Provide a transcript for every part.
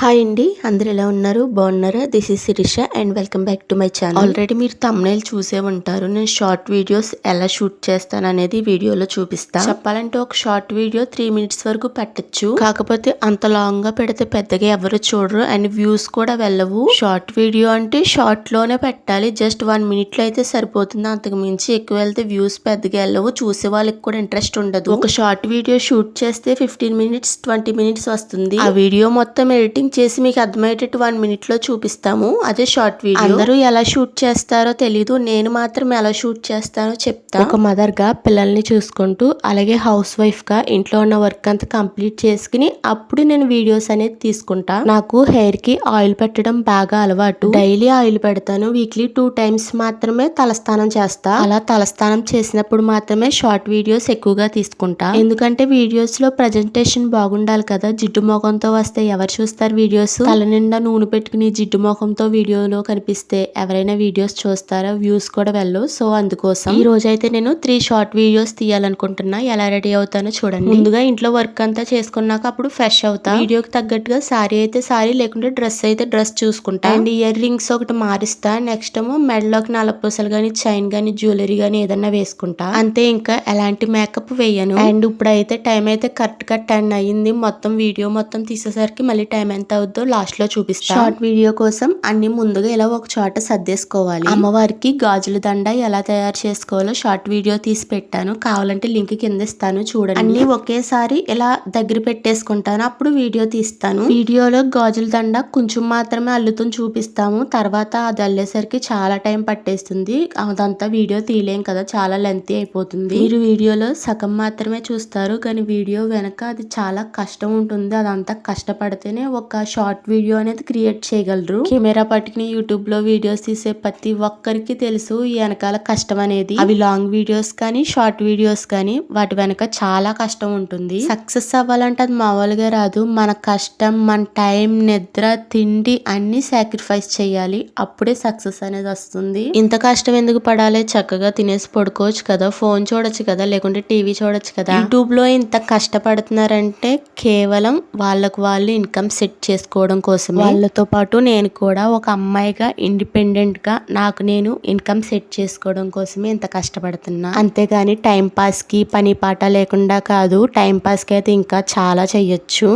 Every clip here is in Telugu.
హాయ్ అండి అందరు ఎలా ఉన్నారు? బాగున్నారా? This is Shirisha and welcome back to my channel already మీరు తమ్నైల్ చూసే ఉంటారు. నేను షార్ట్ వీడియోస్ ఎలా షూట్ చేస్తాను అనేది వీడియోలో చూపిస్తా. చెప్పాలంటే ఒక షార్ట్ వీడియో త్రీ మినిట్స్ వరకు పెట్టచ్చు. కాకపోతే అంత లాంగ్గా పెడితే పెద్దగా ఎవరు చూడరు అండ్ వ్యూస్ కూడా వెళ్ళవు. షార్ట్ వీడియో అంటే షార్ట్లోనే పెట్టాలి. జస్ట్ వన్ మినిట్లో అయితే సరిపోతుంది. అంతకు మించి ఎక్కువ వెళ్తే వ్యూస్ పెద్దగా వెళ్ళవు. చూసే వాళ్ళకి కూడా ఇంట్రెస్ట్ ఉండదు. ఒక షార్ట్ వీడియో షూట్ చేస్తే ఫిఫ్టీన్ మినిట్స్ ట్వంటీ మినిట్స్ వస్తుంది. ఆ వీడియో మొత్తం ఎడిటింగ్ చేసి మీకు అర్థమయ్యేటట్టు వన్ మినిట్లో చూపిస్తాము. అదే షార్ట్ వీడియో అందరూ ఎలా షూట్ చేస్తారో తెలీదు. నేను మాత్రం ఎలా షూట్ చేస్తానో చెప్తా. ఒక మదర్గా పిల్లల్ని చూసుకుంటూ అలాగే హౌస్ వైఫ్గా ఇంట్లో ఉన్న వర్క్ అంతా కంప్లీట్ చేసుకుని అప్పుడు నేను వీడియోస్ అనేది తీసుకుంటా. నాకు హెయిర్కి ఆయిల్ పెట్టడం బాగా అలవాటు. డైలీ ఆయిల్ పెడతాను. వీక్లీ టూ టైమ్స్ మాత్రమే తలస్నానం చేస్తా. అలా తలస్నానం చేసినప్పుడు మాత్రమే షార్ట్ వీడియోస్ ఎక్కువగా తీసుకుంటా. ఎందుకంటే వీడియోస్లో ప్రజెంటేషన్ బాగుండాలి కదా. జిడ్డు మొఖంతో వస్తే ఎవరు చూస్తారు? వీడియోస్? తల నిండా నూనె పెట్టుకుని జిడ్డు మొఖంతో వీడియోలో కనిపిస్తే ఎవరైనా వీడియోస్ చూస్తారా వ్యూస్ కూడా వెళ్ళవు. సో అందుకోసం ఈ రోజు అయితే నేను త్రీ షార్ట్ వీడియోస్ తీయాలనుకుంటున్నా. ఎలా రెడీ అవుతానో చూడండి. ముందుగా ఇంట్లో వర్క్ అంతా చేసుకున్నాక అప్పుడు ఫ్రెష్ అవుతా. వీడియోకి తగ్గట్టుగా సారీ అయితే సారీ లేకుంటే డ్రెస్ అయితే డ్రెస్ చూసుకుంటా. అండ్ ఇయర్ రింగ్స్ ఒకటి మారిస్తా. నెక్స్ట్ ఏమో మెడలోకి నల్లపూసలు గానీ చైన్ గానీ జ్యువెలరీ గానీ ఏదన్నా వేసుకుంటా. అంతే ఇంకా ఎలాంటి మేకప్ వేయను. అండ్ ఇప్పుడైతే టైం అయితే కరెక్ట్గా టెన్ అయ్యింది. మొత్తం వీడియో మొత్తం తీసేసరికి మళ్ళీ టైం ఎంత అవుద్దో లాస్ట్లో చూపిస్తా. షార్ట్ వీడియో కోసం అన్ని ముందుగా ఇలా ఒక చోట సర్దేసుకోవాలి. అమ్మవారికి గాజుల దండ ఎలా తయారు చేసుకోవాలో షార్ట్ వీడియో తీసి పెట్టాను. కావాలంటే లింక్ కింద ఇస్తాను చూడండి. అన్ని ఒకేసారి ఇలా దగ్గర పెట్టేసుకుంటాను. అప్పుడు వీడియో తీస్తాను. వీడియోలో గాజుల దండ కొంచెం మాత్రమే అల్లుతుంది చూపిస్తాము. తర్వాత అది అల్లేసరికి చాలా టైం పట్టేస్తుంది. అదంతా వీడియో తీయలేం కదా చాలా లెంతీ అయిపోతుంది. మీరు వీడియోలో సగం మాత్రమే చూస్తారు. కానీ వీడియో వెనక అది చాలా కష్టం ఉంటుంది. అదంతా కష్టపడితేనే ఒక షార్ట్ వీడియో అనేది క్రియేట్ చేయగలరు. కెమెరా పట్టుకుని యూట్యూబ్లో వీడియోస్ తీసే ప్రతి ఒక్కరికి తెలుసు ఈ వెనకాల కష్టం అనేది. అవి లాంగ్ వీడియోస్ కానీ షార్ట్ వీడియోస్ కానీ వాటి వెనక చాలా కష్టం ఉంటుంది. సక్సెస్ అవ్వాలంటే అది మామూలుగా రాదు. మన కష్టం మన టైం నిద్ర తిండి అన్ని సాక్రిఫైస్ చేయాలి. అప్పుడే సక్సెస్ అనేది వస్తుంది. ఇంత కష్టం ఎందుకు పడాలి? చక్కగా తినేసి పడుకోవచ్చు కదా ఫోన్ చూడొచ్చు కదా లేకుంటే టీవీ చూడొచ్చు కదా. యూట్యూబ్లో ఇంత కష్టపడుతున్నారంటే కేవలం వాళ్ళకు వాళ్ళు ఇన్కమ్ సెట్ చేసుకోవడం కోసం వాళ్ళతో పాటు నేను కూడా ఒక అమ్మాయిగా ఇండిపెండెంట్గా నాకు నేను ఇన్కమ్ సెట్ చేసుకోవడం కోసమే ఇంత కష్టపడుతున్నా. అంతేగాని టైం పాస్కి పని పాట లేకుండా కాదు టైం పాస్కి అయితే ఇంకా చాలా చెయ్యొచ్చు.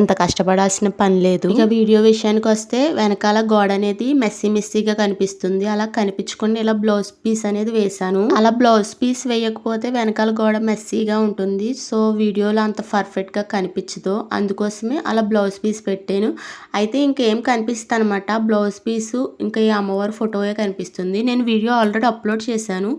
ఇంత కష్టపడాల్సిన పని లేదు. ఇక వీడియో విషయానికి వస్తే వెనకాల గోడ అనేది మెస్సీ మెస్సీగా కనిపిస్తుంది. అలా కనిపించకుండా ఇలా బ్లౌజ్ పీస్ అనేది వేసాను అలా బ్లౌజ్ పీస్ వేయకపోతే వెనకాల గోడ మెస్సీగా ఉంటుంది. సో వీడియోలో అంత పర్ఫెక్ట్గా కనిపించదు. అందుకోసమే అలా బ్లౌజ్ పీస్ పెట్టి పెట్టాను. అయితే ఇంకేం కనిపిస్తుంది అనమాట బ్లౌజ్ పీసు ఇంకా ఈ అమ్మవారి ఫోటోయే కనిపిస్తుంది. నేను వీడియో ఆల్రెడీ అప్లోడ్ చేశాను.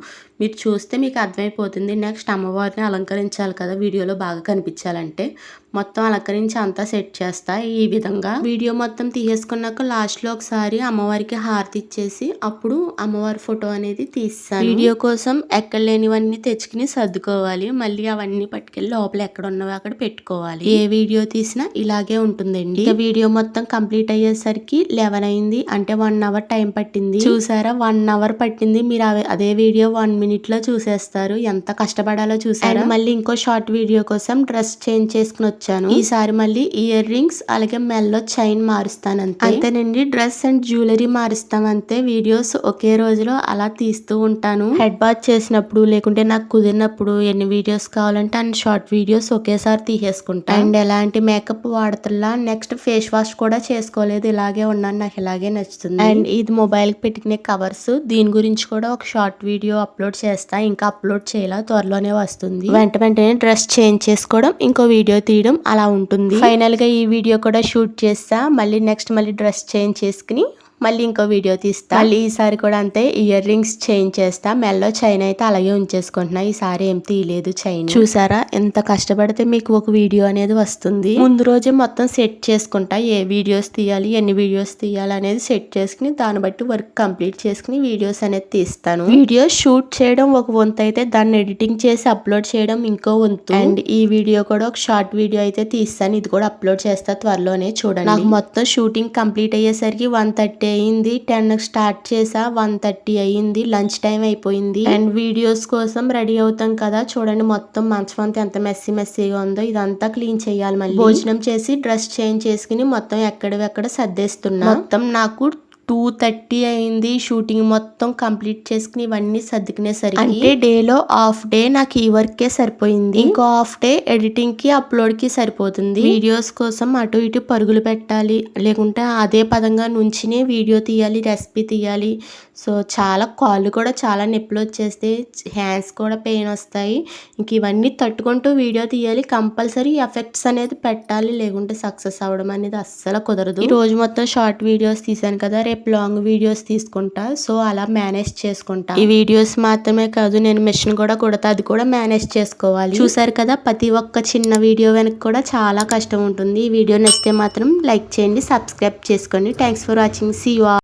మీరు చూస్తే మీకు అర్థమైపోతుంది. నెక్స్ట్ అమ్మవారిని అలంకరించాలి కదా వీడియోలో బాగా కనిపించాలంటే. మొత్తం అలంకరించి అంతా సెట్ చేస్తా ఈ విధంగా. వీడియో మొత్తం తీసేసుకున్నాక లాస్ట్లో ఒకసారి అమ్మవారికి హారతి ఇచ్చేసి అప్పుడు అమ్మవారి ఫోటో అనేది తీస్తాను. వీడియో కోసం ఎక్కడ లేనివన్నీ తెచ్చుకుని సర్దుకోవాలి. మళ్ళీ అవన్నీ పట్టుకెళ్ళి లోపల ఎక్కడ ఉన్నవి అక్కడ పెట్టుకోవాలి. ఏ వీడియో తీసినా ఇలాగే ఉంటుందండి. వీడియో మొత్తం కంప్లీట్ అయ్యేసరికి లెవెన్ అయింది. అంటే వన్ అవర్ టైం పట్టింది. చూసారా? వన్ అవర్ పట్టింది. మీరు అదే వీడియో వన్ మినిట్లో చూసేస్తారు. ఎంత కష్టపడాలో చూసారా? మళ్ళీ ఇంకో షార్ట్ వీడియో కోసం డ్రెస్ చేంజ్ చేసుకుని వచ్చాను. ఈసారి మళ్ళీ ఇయర్ రింగ్స్ అలాగే మెల్లో చైన్ మారుస్తాను అంతే అంతేనండి డ్రెస్ అండ్ జ్యువెలరీ మారుస్తాం అంతే వీడియోస్ ఒకే రోజులో అలా తీస్తూ ఉంటాను. హెడ్ బాత్ చేసినప్పుడు లేకుంటే నాకు కుదిరినప్పుడు ఎన్ని వీడియోస్ కావాలంటే అన్ని షార్ట్ వీడియోస్ ఒకేసారి తీసేసుకుంటా. అండ్ ఎలాంటి మేకప్ వాడతల్లా నెక్స్ట్ ఫేస్ వాష్ కూడా చేసుకోలేదు. ఇలాగే ఉన్నాను నాకు ఇలాగే నచ్చుతుంది. అండ్ ఇది మొబైల్ పెట్టుకునే కవర్స్ దీని గురించి కూడా ఒక షార్ట్ వీడియో అప్లోడ్ చేస్తా. ఇంకా అప్లోడ్ చేయాల త్వరలోనే వస్తుంది. వెంట వెంటనే డ్రెస్ చేంజ్ చేసుకోవడం ఇంకో వీడియో తీయడం అలా ఉంటుంది. ఫైనల్గా ఈ వీడియో కూడా షూట్ చేస్తా. మళ్ళీ నెక్స్ట్ మళ్ళీ డ్రెస్ చేంజ్ చేసుకుని మళ్ళీ ఇంకో వీడియో తీస్తా. మళ్ళీ ఈసారి కూడా అంతే ఇయర్ రింగ్స్ చేంజ్ చేస్తా. మెల్లో చైన్ అయితే అలాగే ఉంచేసుకుంటున్నా. ఈసారి ఏం తీయలేదు చైన్. చూసారా? ఎంత కష్టపడితే మీకు ఒక వీడియో అనేది వస్తుంది. ముందు రోజే మొత్తం సెట్ చేసుకుంటా. ఏ వీడియోస్ తీయాలి ఎన్ని వీడియోస్ తీయాలి అనేది సెట్ చేసుకుని దాన్ని బట్టి వర్క్ కంప్లీట్ చేసుకుని వీడియోస్ అనేది తీస్తాను. వీడియో షూట్ చేయడం ఒక వంతు అయితే దాన్ని ఎడిటింగ్ చేసి అప్లోడ్ చేయడం ఇంకో వంతు. అండ్ ఈ వీడియో కూడా ఒక షార్ట్ వీడియో అయితే తీస్తాను. ఇది కూడా అప్లోడ్ చేస్తా త్వరలోనే చూడండి. నాకు మొత్తం షూటింగ్ కంప్లీట్ అయ్యేసరికి వన్ థర్టీ అయింది. టెన్ స్టార్ట్ చేసా వన్ థర్టీ అయింది. లంచ్ టైం అయిపోయింది. అండ్ వీడియోస్ కోసం రెడీ అవుతాం కదా. చూడండి మొత్తం మంచం అంతా ఎంత మెస్సీ మెస్సీగా ఉందో. ఇదంతా క్లీన్ చేయాలి మళ్ళీ. భోజనం చేసి డ్రెస్ చేంజ్ చేసుకుని మొత్తం ఎక్కడెక్కడ సర్దేస్తున్నా. మొత్తం నాకు టూ థర్టీ అయింది. షూటింగ్ మొత్తం కంప్లీట్ చేసుకుని ఇవన్నీ సర్దుకునేసరికి అంటే డేలో హాఫ్ డే నాకు ఈ వర్కే సరిపోయింది. ఇంకో హాఫ్ డే ఎడిటింగ్కి అప్లోడ్కి సరిపోతుంది. వీడియోస్ కోసం అటు ఇటు పరుగులు పెట్టాలి. లేకుంటే అదే పదంగా నుంచిని వీడియో తీయాలి రెసిపీ తీయాలి. సో చాలా కాళ్ళు కూడా చాలా నొప్పులు వచ్చేస్తే హ్యాండ్స్ కూడా పెయిన్ వస్తాయి. ఇంక ఇవన్నీ తట్టుకుంటూ వీడియో తీయాలి. కంపల్సరీ ఎఫెక్ట్స్ అనేది పెట్టాలి. లేకుంటే సక్సెస్ అవ్వడం అనేది అస్సలు కుదరదు. ఈ రోజు మొత్తం షార్ట్ వీడియోస్ తీసాను కదా. రేపు లాంగ్ వీడియోస్ తీసుకుంటా. సో అలా మేనేజ్ చేసుకుంటా. ఈ వీడియోస్ మాత్రమే కాదు నేను మిషన్ కూడా కుడతా అది కూడా మేనేజ్ చేసుకోవాలి. చూసారు కదా ప్రతి ఒక్క చిన్న వీడియో వెనక కూడా చాలా కష్టం ఉంటుంది. ఈ వీడియో నచ్చితే మాత్రం లైక్ చేయండి సబ్స్క్రైబ్ చేసుకోండి. Thanks for watching see you